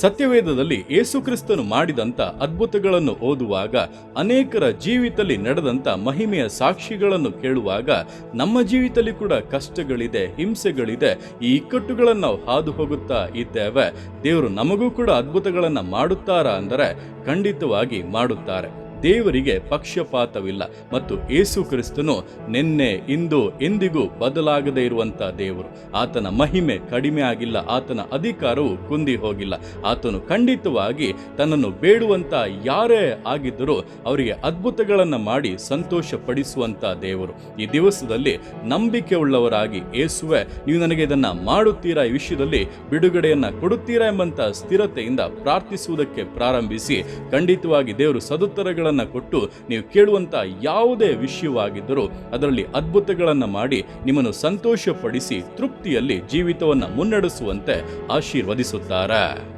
ಸತ್ಯವೇದದಲ್ಲಿ ಯೇಸುಕ್ರಿಸ್ತನು ಮಾಡಿದಂತ ಅದ್ಭುತಗಳನ್ನು ಓದುವಾಗ, ಅನೇಕರ ಜೀವಿತದಲ್ಲಿ ನಡೆದಂತ ಮಹಿಮೆಯ ಸಾಕ್ಷಿಗಳನ್ನು ಕೇಳುವಾಗ ನಮ್ಮ ಜೀವಿತದಲ್ಲಿ ಕೂಡ ಕಷ್ಟಗಳಿದೆ, ಹಿಂಸೆಗಳಿದೆ, ಈ ಇಕ್ಕಟ್ಟುಗಳನ್ನು ನಾವು ಹಾದು ಹೋಗುತ್ತಾ ಇದ್ದೇವೆ. ದೇವರು ನಮಗೂ ಕೂಡ ಅದ್ಭುತಗಳನ್ನು ಮಾಡುತ್ತಾರಾ ಅಂದರೆ ಖಂಡಿತವಾಗಿ ಮಾಡುತ್ತಾರೆ. ದೇವರಿಗೆ ಪಕ್ಷಪಾತವಿಲ್ಲ ಮತ್ತು ಏಸು ಕ್ರಿಸ್ತನು ನಿನ್ನೆ, ಇಂದು, ಎಂದಿಗೂ ಬದಲಾಗದೇ ಇರುವಂತ ದೇವರು. ಆತನ ಮಹಿಮೆ ಕಡಿಮೆ ಆಗಿಲ್ಲ, ಆತನ ಅಧಿಕಾರವು ಕುಂದಿ ಹೋಗಿಲ್ಲ. ಆತನು ಖಂಡಿತವಾಗಿ ತನ್ನನ್ನು ಬೇಡುವಂತ ಯಾರೇ ಆಗಿದ್ದರೂ ಅವರಿಗೆ ಅದ್ಭುತಗಳನ್ನು ಮಾಡಿ ಸಂತೋಷ ಪಡಿಸುವಂತ ದೇವರು. ಈ ದಿವಸದಲ್ಲಿ ನಂಬಿಕೆ ಉಳ್ಳವರಾಗಿ ಏಸುವೆ, ನೀವು ನನಗೆ ಇದನ್ನ ಮಾಡುತ್ತೀರಾ? ಈ ವಿಷಯದಲ್ಲಿ ಬಿಡುಗಡೆಯನ್ನ ಕೊಡುತ್ತೀರಾ? ಎಂಬಂತ ಸ್ಥಿರತೆಯಿಂದ ಪ್ರಾರ್ಥಿಸುವುದಕ್ಕೆ ಪ್ರಾರಂಭಿಸಿ, ಖಂಡಿತವಾಗಿ ದೇವರು ಸದುತ್ತರಗಳನ್ನು ಕೊಟ್ಟು ನೀವು ಕೇಳುವಂಥ ಯಾವುದೇ ವಿಷಯವಾಗಿದ್ದರೂ ಅದರಲ್ಲಿ ಅದ್ಭುತಗಳನ್ನು ಮಾಡಿ ನಿಮ್ಮನ್ನು ಸಂತೋಷಪಡಿಸಿ ತೃಪ್ತಿಯಲ್ಲಿ ಜೀವಿತವನ್ನು ಮುನ್ನಡೆಸುವಂತೆ ಆಶೀರ್ವದಿಸುತ್ತಾರೆ.